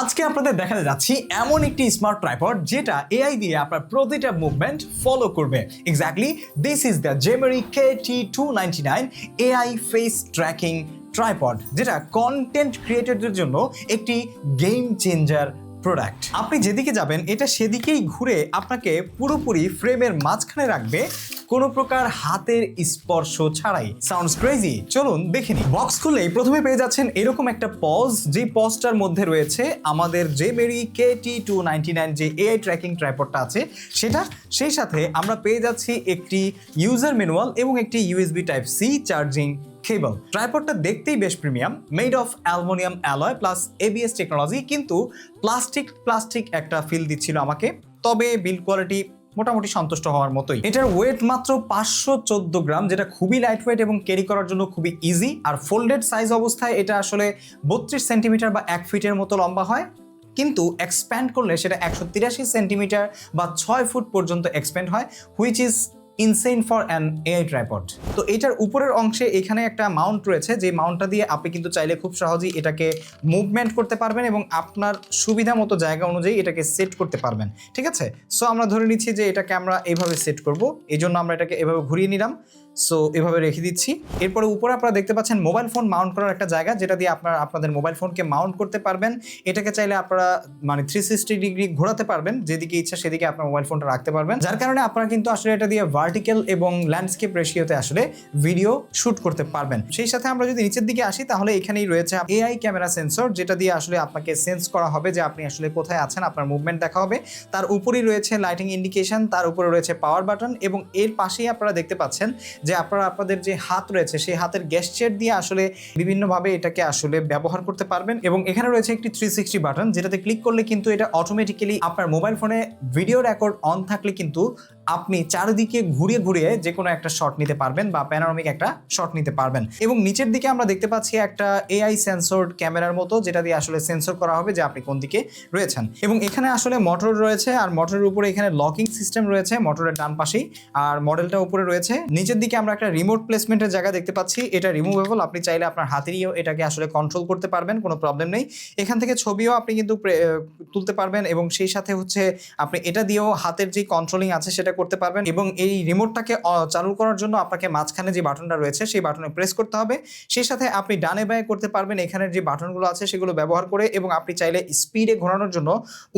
আজকে আপনাদের দেখাতে যাচ্ছি এমন একটি স্মার্ট ট্রাইপড যেটা এআই দিয়ে আপনার প্রতিটা মুভমেন্ট ফলো করবে। Exactly this is the Jmary K T two ninety nine AI face tracking tripod যেটা কন্টেন্ট ক্রিয়েটরদের জন্য একটি গেম চেঞ্জার প্রোডাক্ট আপনি যেদিকে যাবেন, এটা সেদিকেই ঘুরে আপনাকে পুরোপুরি ফ্রেমের মাঝখানে রাখবে কোনো প্রকার হাতের স্পর্শ ছাড়াই। সাউন্ডস ক্রেজি চলুন দেখে নিই। বক্স খুললেই প্রথমে পেয়ে যাচ্ছেন এরকম একটা পজ যে পজটার মধ্যে রয়েছে আমাদের যে Jmary K T two ninety nine যে এআই ট্র্যাকিং ট্রাইপডটা আছে, সেটা, সেই সাথে আমরা পেয়ে যাচ্ছি একটি ইউজার ম্যানুয়াল এবং একটি USB type C charging cable ট্রাইপডটা দেখতেই বেশ premium made of aluminium alloy plus ABS technology কিন্তু প্লাস্টিক প্লাস্টিক একটা ফিল দিচ্ছিল আমাকে। তবে বিল কোয়ালিটি মোটামুটি সন্তুষ্ট হওয়ার মতোই। এটার ওয়েট মাত্র পাঁচশো চোদ্দ গ্রাম, যেটা খুবই লাইট ওয়েট এবং ক্যারি করার জন্য খুবই ইজি আর ফোল্ডেড সাইজ অবস্থায় এটা আসলে বত্রিশ সেন্টিমিটার বা এক ফিটের মতো লম্বা হয়। কিন্তু এক্সপ্যান্ড করলে সেটা একশো তিরাশি সেন্টিমিটার বা ছয় ফুট পর্যন্ত এক্সপ্যান্ড হয় which is insane for an AI tripod তো এটার উপরের অংশে এখানে একটা মাউন্ট রয়েছে, যে মাউন্টটা দিয়ে আপনি কিন্তু চাইলে খুব সহজেই এটাকে মুভমেন্ট করতে পারবেন এবং আপনার সুবিধা মতো জায়গা অনুযায়ী এটাকে সেট করতে পারবেন। ঠিক আছে? সো আমরা ধরে নিচ্ছি যে এটাকে আমরা এইভাবে সেট করব এই জন্য আমরা এটাকে এভাবে ঘুরিয়ে নিলাম। সো এভাবে রেখে দিচ্ছি। এরপরে উপরে আপনারা দেখতে পাচ্ছেন মোবাইল ফোন মাউন্ট করার একটা জায়গা, যেটা দিয়ে আপনারা, আপনাদের মোবাইল ফোনকে মাউন্ট করতে পারবেন। এটাকে চাইলে আপনারা মানে থ্রি সিক্সটি ডিগ্রি ঘোরাতে পারবেন, যেদিকে ইচ্ছা সেদিকে আপনার মোবাইল ফোনটা রাখতে পারবেন। যার কারণে আপনারা কিন্তু আসলে এটা দিয়ে ভার্টিক্যাল এবং ল্যান্ডস্কেপ রেশিওতে আসলে ভিডিও শুট করতে পারবেন। সেই সাথে আমরা যদি নিচের দিকে আসি, তাহলে এখানেই রয়েছে এআই ক্যামেরা সেন্সর যেটা দিয়ে আসলে আপনাকে সেন্স করা হবে যে আপনি আসলে কোথায় আছেন, আপনার মুভমেন্ট দেখা হবে। তার উপরেই রয়েছে লাইটিং ইন্ডিকেশন তার উপরে রয়েছে পাওয়ার বাটন এবং এর পাশেই আপনারা দেখতে পাচ্ছেন যে আপনারা, আপনাদের যে হাত রয়েছে, সেই হাতের গ্যাস চেট দিয়ে আসলে বিভিন্নভাবে এটাকে আসলে ব্যবহার করতে পারবেন এবং এখানে রয়েছে একটি থ্রি সিক্সটি বাটন যেটাতে ক্লিক করলে কিন্তু এটা অটোমেটিক্যালি আপনার মোবাইল ফোনে ভিডিও রেকর্ড অন থাকলে কিন্তু আপনি চারিদিকে ঘুরিয়ে ঘুরিয়ে যে কোনো একটা শট নিতে পারবেন বা প্যানারমিক একটা শট নিতে পারবেন। এবং নিচের দিকে আমরা দেখতে পাচ্ছি একটা এআই সেন্সর ক্যামেরার মতো, যেটা দিয়ে আসলে সেন্সর করা হবে যে আপনি কোন দিকে রয়েছেন। এবং এখানে আসলে মোটর রয়েছে আর মোটরের উপরে এখানে লকিং সিস্টেম রয়েছে মোটরের ডান পাশেই। আর মডেলটা উপরে রয়েছে। নিচের দিকে আমরা একটা রিমোট প্লেসমেন্টের জায়গা দেখতে পাচ্ছি। এটা রিমুভেবল আপনি চাইলে আপনার হাতেরইও এটাকে আসলে কন্ট্রোল করতে পারবেন, কোনো প্রবলেম নেই। এখান থেকে ছবিও আপনি কিন্তু তুলতে পারবেন এবং সেই সাথে হচ্ছে আপনি এটা দিয়েও হাতের যে কন্ট্রোলিং আছে সেটা করতে পারবেন এবং এই রিমোটটাকে চালু করার জন্য আপনাকে মাঝখানে যে বাটনটা রয়েছে, সেই বাটনে প্রেস করতে হবে। সেই সাথে আপনি ডানে বায়ে করতে পারবেন এখানের যে বাটনগুলো আছে সেগুলো ব্যবহার করে এবং আপনি চাইলে স্পিডে ঘোরানোর জন্য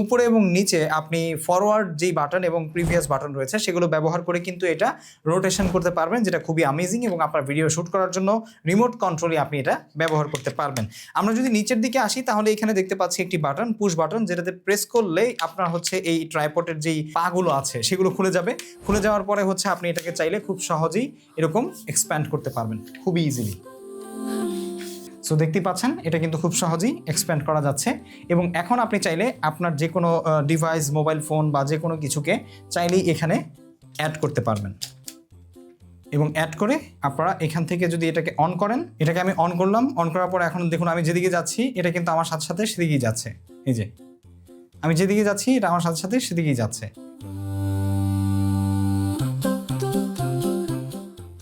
উপরে এবং নিচে আপনি ফরওয়ার্ড যেই বাটন এবং প্রিভিয়াস বাটন রয়েছে, সেগুলো ব্যবহার করে কিন্তু এটা রোটেশন করতে পারবেন, যেটা খুবই আমেজিং এবং আপনার ভিডিও শ্যুট করার জন্য রিমোট কন্ট্রোলে আপনি এটা ব্যবহার করতে পারবেন। আমরা যদি নিচের দিকে আসি, তাহলে এখানে দেখতে পাচ্ছি একটি বাটন পুশ বাটন যেটাতে প্রেস করলেই আপনার হচ্ছে এই ট্রাইপটের যেই পাগুলো আছে, সেগুলো খুলে যাবে। খুলে যাওয়ার পরে হচ্ছে আপনি এটাকে চাইলে খুব সহজেই এরকম এক্সপ্যান্ড করতে পারবেন। খুবই ইজিলি সো দেখতেই পাচ্ছেন, এটা কিন্তু খুব সহজেই এক্সপ্যান্ড করা যাচ্ছে এবং এখন আপনি চাইলে আপনার যে কোনো ডিভাইস মোবাইল ফোন বা যে কোনো কিছুকে চাইলেই এখানে অ্যাড করতে পারবেন। এবং অ্যাড করে আপনারা এখান থেকে যদি এটাকে অন করেন, এটাকে আমি অন করলাম অন করার পর এখন দেখুন আমি যেদিকে যাচ্ছি, এটা কিন্তু আমার সাথে সাথে সেদিকেই যাচ্ছে। এই যে, আমি যেদিকে যাচ্ছি, এটা আমার সাথে সাথে সেদিকেই যাচ্ছে।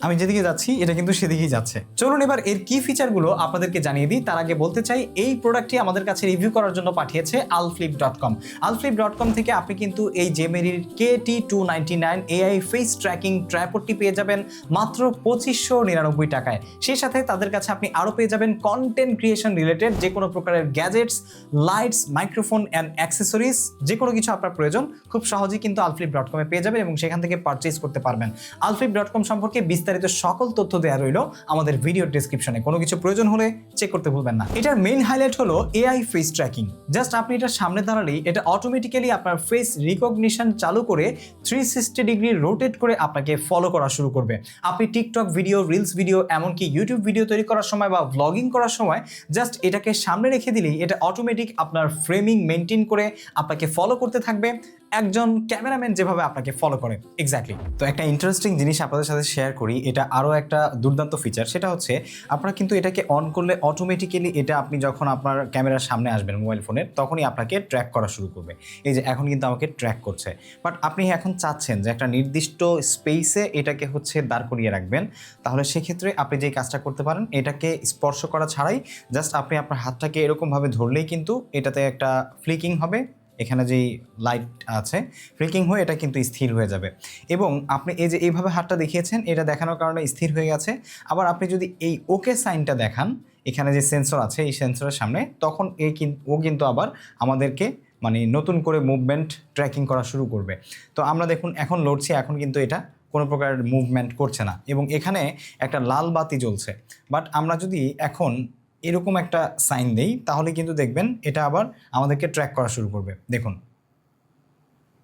আমি যেদিকে যাচ্ছি, এটা কিন্তু সেদিকেই যাচ্ছে। চলুন এবার এর কি ফিচারগুলো আপনাদেরকে জানিয়ে দিই। তার আগে বলতে চাই, এই প্রোডাক্টটি আমাদের কাছে রিভিউ করার জন্য পাঠিয়েছে আলফ্লিপ ডট কম আলফ্লিপ ডট কম থেকে আপনি কিন্তু এই জেমেরির K T two ninety nine AI face tracking ট্রাইপডটি পেয়ে যাবেন মাত্র পঁচিশশো নিরানব্বই টাকায়। সেই সাথে তাদের কাছে আপনি আরও পেয়ে যাবেন কন্টেন্ট ক্রিয়েশন রিলেটেড যে কোনো প্রকারের gadgets lights microphone and accessories যে কোনো কিছু আপনার প্রয়োজন, খুব সহজেই কিন্তু আলফ্লিপ ডট কমে পেয়ে যাবেন এবং সেখান থেকে পারচেজ করতে পারবেন। আলফ্লিপ ডট কম সম্পর্কে বিস্তারিত সকল তথ্য দেওয়া রইল আমাদের ভিডিও ডিসক্রিপশনে কোনো কিছু প্রয়োজন হলে চেক করতে ভুলবেন না। এটার মেইন হাইলাইট হলো এআই ফেস ট্র্যাকিং জাস্ট আপনি এটার সামনে দাঁড়ালেই এটা অটোমেটিক্যালি আপনার ফেস রিকগনিশন চালু করে থ্রি সিক্সটি ডিগ্রি রোটেট করে আপনাকে ফলো করা শুরু করবে। আপনি টিকটক ভিডিও রিলস ভিডিও এমনকি ইউটিউব ভিডিও তৈরি করার সময় বা ব্লগিং করার সময় জাস্ট এটাকে সামনে রেখে দিলেই এটা অটোমেটিক আপনার ফ্রেমিং মেনটেন করে আপনাকে ফলো করতে থাকবে। একজন ক্যামেরাম্যান যেভাবে আপনাকে ফলো করে এক্স্যাক্টলি তো একটা ইন্টারেস্টিং জিনিস আপনাদের সাথে শেয়ার করি, এটা আরও একটা দুর্দান্ত ফিচার সেটা হচ্ছে আপনারা কিন্তু এটাকে অন করলে অটোমেটিক্যালি এটা আপনি যখন আপনার ক্যামেরার সামনে আসবেন মোবাইল ফোনের তখনই আপনাকে ট্র্যাক করা শুরু করবে। এই যে এখন কিন্তু আমাকে ট্র্যাক করছে। বাট আপনি এখন চাচ্ছেন যে একটা নির্দিষ্ট স্পেসে এটাকে হচ্ছে দাঁড় করিয়ে রাখবেন, তাহলে সেক্ষেত্রে আপনি যে কাজটা করতে পারেন, এটাকে স্পর্শ করা ছাড়াই জাস্ট আপনি আপনার হাতটাকে এরকমভাবে ধরলেই কিন্তু এটাতে একটা ফ্লিকিং হবে এখানে যেই লাইট আছে ফ্লিকিং হয়ে এটা কিন্তু স্থির হয়ে যাবে। এবং আপনি এই যে এইভাবে হাতটা দেখিয়েছেন, এটা দেখানোর কারণে স্থির হয়ে গেছে। আবার আপনি যদি এই ওকে সাইনটা দেখান, এখানে যে সেন্সর আছে, এই সেন্সরের সামনে, তখন এই ও কিন্তু আবার আমাদেরকে মানে নতুন করে মুভমেন্ট ট্র্যাকিং করা শুরু করবে। তো আমরা দেখুন, এখন লড়ছি, এখন কিন্তু এটা কোনো প্রকার মুভমেন্ট করছে না। এবং এখানে একটা লাল বাতি জ্বলছে। বাট আমরা যদি এখন এরকম একটা সাইন দেই, তাহলে কিন্তু দেখবেন এটা আবার আমাদেরকে ট্র্যাক করা শুরু করবে। দেখুন।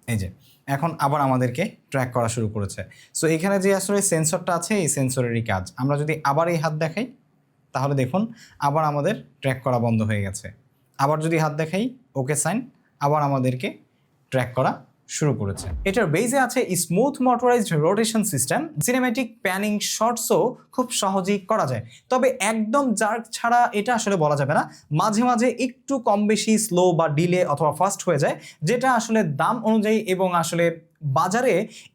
এই যে, এখন আবার আমাদেরকে ট্র্যাক করা শুরু করেছে। সো এখানে যে আসলে সেন্সরটা আছে, এই সেন্সরেরই কাজ। আমরা যদি আবার এই হাত দেখাই, তাহলে দেখুন আবার আমাদের ট্র্যাক করা বন্ধ হয়ে গেছে। আবার যদি হাত দেখাই ওকে সাইন আবার আমাদেরকে ট্র্যাক করা শুরু করেছে। এটার বেজে আছে smooth motorised rotation system cinematic panning শর্টসও খুব সহজেই করা যায়। তবে একদম জার্ক ছাড়া এটা আসলে বলা যাবে না। মাঝে মাঝে একটু কম বেশি স্লো বা ডিলে অথবা ফাস্ট হয়ে যায়, যেটা আসলে দাম অনুযায়ী এবং আসলে বাজারে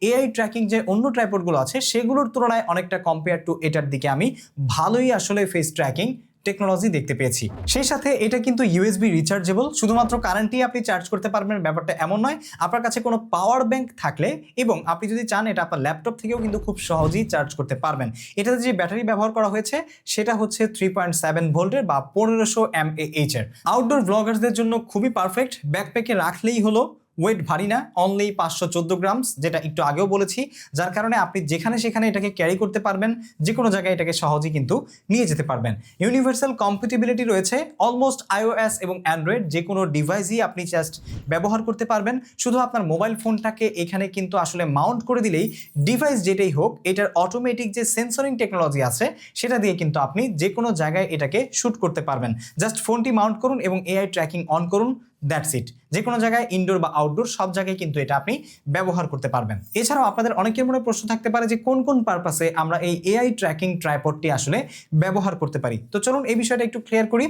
এআই ট্র্যাকিং যে অন্য ট্রাইপডগুলো আছে, সেগুলোর তুলনায় অনেকটা কম্পেয়ার টু এটার দিকে আমি ভালোই আসলে ফেস ট্র্যাকিং টেকনোলজি দেখতে পেয়েছি। সেই সাথে এটা কিন্তু ইউএসবি রিচার্জেবল শুধুমাত্র কারেন্টই আপনি চার্জ করতে পারবেন, ব্যাপারটা এমন নয়। আপনার কাছে কোনো পাওয়ার ব্যাংক থাকলে এবং আপনি যদি চান এটা আপনার ল্যাপটপ থেকেও কিন্তু খুব সহজেই চার্জ করতে পারবেন। এটাতে যে ব্যাটারি ব্যবহার করা হয়েছে, সেটা হচ্ছে থ্রি পয়েন্ট সেভেন ভোল্টের বা পনেরোশো এম এইচ এর। আউটডোর ব্লগার্সদের জন্য খুবই পারফেক্ট ব্যাকপ্যাকে রাখলেই হলো ওয়েট ভারী না অনলি পাঁচশো চোদ্দ গ্রামস যেটা একটু আগেও বলেছি, যার কারণে আপনি যেখানে সেখানে এটাকে ক্যারি করতে পারবেন যে কোনো জায়গায় এটাকে সহজেই কিন্তু নিয়ে যেতে পারবেন। ইউনিভার্সাল কম্পিটিবিলিটি রয়েছে অলমোস্ট আইওএস এবং অ্যান্ড্রয়েড যে কোনো ডিভাইসই আপনি জাস্ট ব্যবহার করতে পারবেন। শুধু আপনার মোবাইল ফোনটাকে এখানে কিন্তু আসলে মাউন্ট করে দিলেই ডিভাইস যেটাই হোক, এটার অটোমেটিক যে সেন্সরিং টেকনোলজি আছে, সেটা দিয়ে কিন্তু আপনি যে কোনো জায়গায় এটাকে শ্যুট করতে পারবেন। জাস্ট ফোনটি মাউন্ট করুন এবং এআই ট্র্যাকিং অন করুন। দ্যাটস ইট যে কোনো জায়গায় ইনডোর বা আউটডোর সব জায়গায় কিন্তু এটা আপনি ব্যবহার করতে পারবেন। এছাড়াও আপনাদের অনেকের মনে প্রশ্ন থাকতে পারে যে কোন কোন পারপাসে আমরা এই এআই ট্র্যাকিং ট্রাইপডটি আসলে ব্যবহার করতে পারি। তো চলুন এই বিষয়টা একটু ক্লিয়ার করি।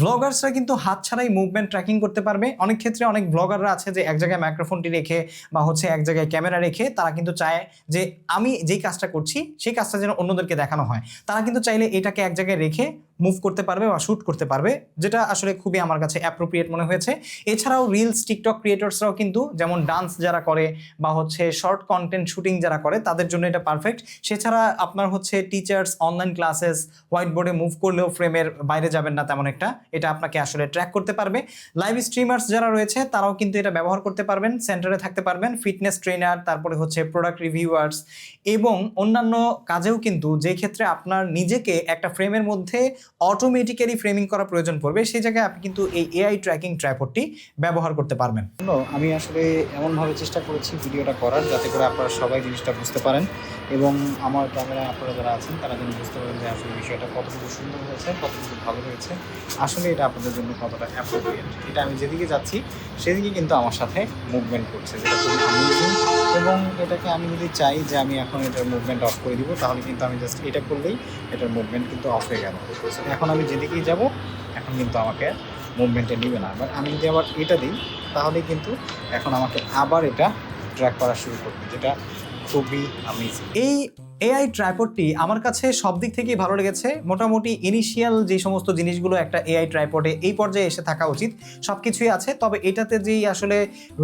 ব্লগার্সরা কিন্তু হাত ছাড়াই মুভমেন্ট ট্র্যাকিং করতে পারবে। অনেক ক্ষেত্রে অনেক ব্লগাররা আছে যে এক জায়গায় মাইক্রোফোনটি রেখে বা হচ্ছে এক জায়গায় ক্যামেরা রেখে তারা কিন্তু চায় যে আমি যেই কাজটা করছি, সেই কাজটা যেন অন্যদেরকে দেখানো হয়। তারা কিন্তু চাইলে এটাকে এক জায়গায় রেখে মুভ করতে পারবে বা শ্যুট করতে পারবে, যেটা আসলে খুবই আমার কাছে অ্যাপ্রোপ্রিয়েট মনে হয়েছে। এছাড়াও রিলস টিকটক ক্রিয়েটর্সরাও কিন্তু যেমন ডান্স যারা করে বা হচ্ছে শর্ট কন্টেন্ট শুটিং যারা করে, তাদের জন্য এটা পারফেক্ট সেছাড়া আপনার হচ্ছে টিচার্স অনলাইন ক্লাসেস হোয়াইট বোর্ডে মুভ করলেও ফ্রেমের বাইরে যাবেন না তেমন একটা, এটা আপনাকে আসলে ট্র্যাক করতে পারবে। লাইভ স্ট্রিমার্স যারা রয়েছে, তারাও কিন্তু এটা ব্যবহার করতে পারবেন সেন্টারে থাকতে পারবেন ফিটনেস ট্রেনার তারপরে হচ্ছে প্রোডাক্ট রিভিউয়ার্স এবং অন্যান্য কাজেও কিন্তু যে ক্ষেত্রে আপনার নিজেকে একটা ফ্রেমের মধ্যে অটোমেটিক্যালি ফ্রেমিং করা প্রয়োজন পড়বে। সেই জায়গায় আপনি কিন্তু এই এআই ট্র্যাকিং ট্রাইপডটি ব্যবহার করতে পারবেন। আমি আসলে এমনভাবে চেষ্টা করেছি ভিডিওটা করার যাতে করে আপনারা সবাই জিনিসটা বুঝতে পারেন এবং আমার ক্যামেরায় আপনারা যারা আছেন, তারা যেন বুঝতে পারেন যে আসলে বিষয়টা কতটুকু সুন্দর হয়েছে, কতটুকু ভালো হয়েছে। আসলে এটা আপনাদের জন্য কতটা অ্যাপ্রোপ্রিয়েট এটা আমি যেদিকে যাচ্ছি, সেদিকে কিন্তু আমার সাথে মুভমেন্ট করছে, যেটা খুবই এটাকে আমি যদি চাই যে আমি এখন এটার মুভমেন্ট অফ করে দিব, তাহলে কিন্তু আমি জাস্ট এটা করলেই এটার মুভমেন্ট কিন্তু অফ হয়ে গেল। এখন আমি যেদিকেই যাব, এখন কিন্তু আমাকে মুভমেন্টে নিবে না। বাট আমি যদি আবার এটা দিই, তাহলে কিন্তু এখন আমাকে আবার এটা ট্র্যাক করা শুরু করবে, যেটা খুবই আমেজিং এই এআই ট্রাইপডটি আমার কাছে সব দিক থেকেই ভালো লেগেছে। মোটামুটি ইনিশিয়াল যে সমস্ত জিনিসগুলো একটা এআই ট্রাইপডে এই পর্যায়ে এসে থাকা উচিত। সব কিছুই আছে, তবে এটাতে যেই আসলে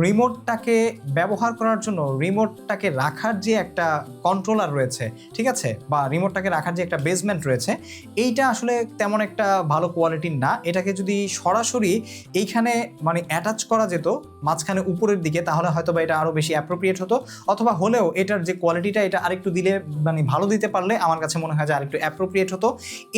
রিমোটটাকে ব্যবহার করার জন্য রিমোটটাকে রাখার যে একটা কন্ট্রোলার রয়েছে, ঠিক আছে? বা রিমোটটাকে রাখার যে একটা বেসমেন্ট রয়েছে, এইটা আসলে তেমন একটা ভালো কোয়ালিটির না। এটাকে যদি সরাসরি এইখানে মানে অ্যাটাচ করা যেত, মাঝখানে উপরের দিকে, তাহলে হয়তো বা এটা আরও বেশি অ্যাপ্রোপ্রিয়েট হতো। অথবা হলেও এটার যে কোয়ালিটিটা এটা আরেকটু দিলে মানে ভালো দিতে পারলে আমার কাছে মনে হয় যে আরেকটু অ্যাপ্রোপ্রিয়েট হতো।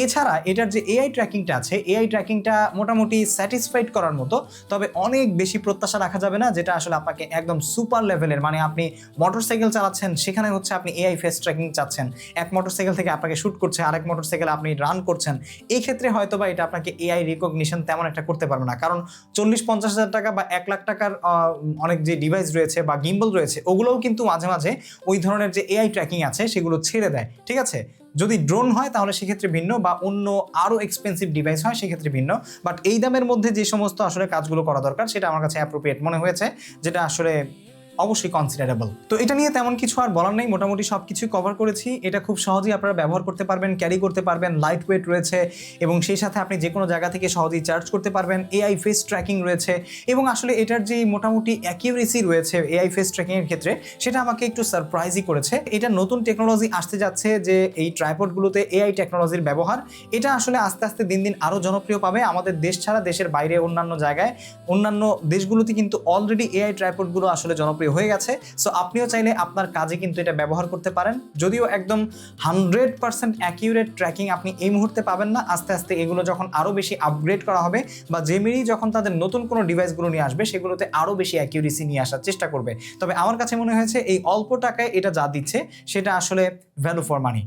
এছাড়া এটার যে এআই ট্র্যাকিংটা আছে এআই ট্র্যাকিংটা মোটামুটি স্যাটিসফাইড করার মতো, তবে অনেক বেশি প্রত্যাশা রাখা যাবে না, যেটা আসলে আপনাকে একদম সুপার লেভেলের মানে আপনি মোটরসাইকেল চালাচ্ছেন, সেখানে হচ্ছে আপনি এআই ফেস ট্র্যাকিং চাচ্ছেন। এক মোটরসাইকেল থেকে আপনাকে শ্যুট করছে, আরেক মোটরসাইকেল আপনি রান করছেন। এই ক্ষেত্রে হয়তো বা এটা আপনাকে এআই রিকগনিশন তেমন একটা করতে পারবে না। কারণ চল্লিশ পঞ্চাশ হাজার টাকা বা এক লাখ টাকার অনেক যে ডিভাইস রয়েছে বা গিম্বল রয়েছে, ওগুলোও কিন্তু মাঝে মাঝে ওই ধরনের যে এআই ট্র্যাকিং আছে, সেগুলো ছেড়ে দেয়, ঠিক আছে? যদি ড্রোন হয় তাহলে সেক্ষেত্রে ভিন্ন বা অন্য আরও এক্সপেন্সিভ ডিভাইস হয় সেক্ষেত্রে ভিন্ন বাট এই দামের মধ্যে যে সমস্ত আসলে কাজগুলো করা দরকার সেটা আমার কাছে অ্যাপ্রোপ্রিয়েট মনে হয়েছে, যেটা আসলে অবশ্যই কনসিডারেবল তো এটা নিয়ে তেমন কিছু আর বলার নেই, মোটামুটি সব কিছুই কভার করেছি। এটা খুব সহজেই আপনারা ব্যবহার করতে পারবেন ক্যারি করতে পারবেন লাইট ওয়েট রয়েছে এবং সেই সাথে আপনি যে কোনো জায়গা থেকে সহজেই চার্জ করতে পারবেন এআই ফেস ট্র্যাকিং রয়েছে এবং আসলে এটার যে মোটামুটি অ্যাকিউরেসি রয়েছে এআই ফেস ট্র্যাকিংয়ের ক্ষেত্রে, সেটা আমাকে একটু সারপ্রাইজই করেছে। এটা নতুন টেকনোলজি আসতে যাচ্ছে যে এই ট্রাইপডগুলোতে এআই টেকনোলজির ব্যবহার, এটা আসলে আস্তে আস্তে দিন দিন আরও জনপ্রিয় পাবে। আমাদের দেশ ছাড়া দেশের বাইরে অন্যান্য জায়গায়, অন্যান্য দেশগুলোতে কিন্তু অলরেডি এআই ট্রাইপডগুলো আসলে জনপ্রিয় হয়ে গেছে। সো আপনিও চাইলে আপনার কাজে কিন্তু এটা ব্যবহার করতে পারেন। যদিও একদম হান্ড্রেড পার্সেন্ট অ্যাকিউরেট ট্র্যাকিং আপনি এই মুহূর্তে পাবেন না। আস্তে আস্তে এগুলো যখন আরও বেশি আপগ্রেড করা হবে বা জেমিরি যখন তাদের নতুন কোনো ডিভাইসগুলো নিয়ে আসবে, সেগুলোতে আরও বেশি অ্যাকিউরেসি নিয়ে আসার চেষ্টা করবে। তবে আমার কাছে মনে হয়েছে এই অল্প টাকায় এটা যা দিচ্ছে, সেটা আসলে ভ্যালু ফর মানি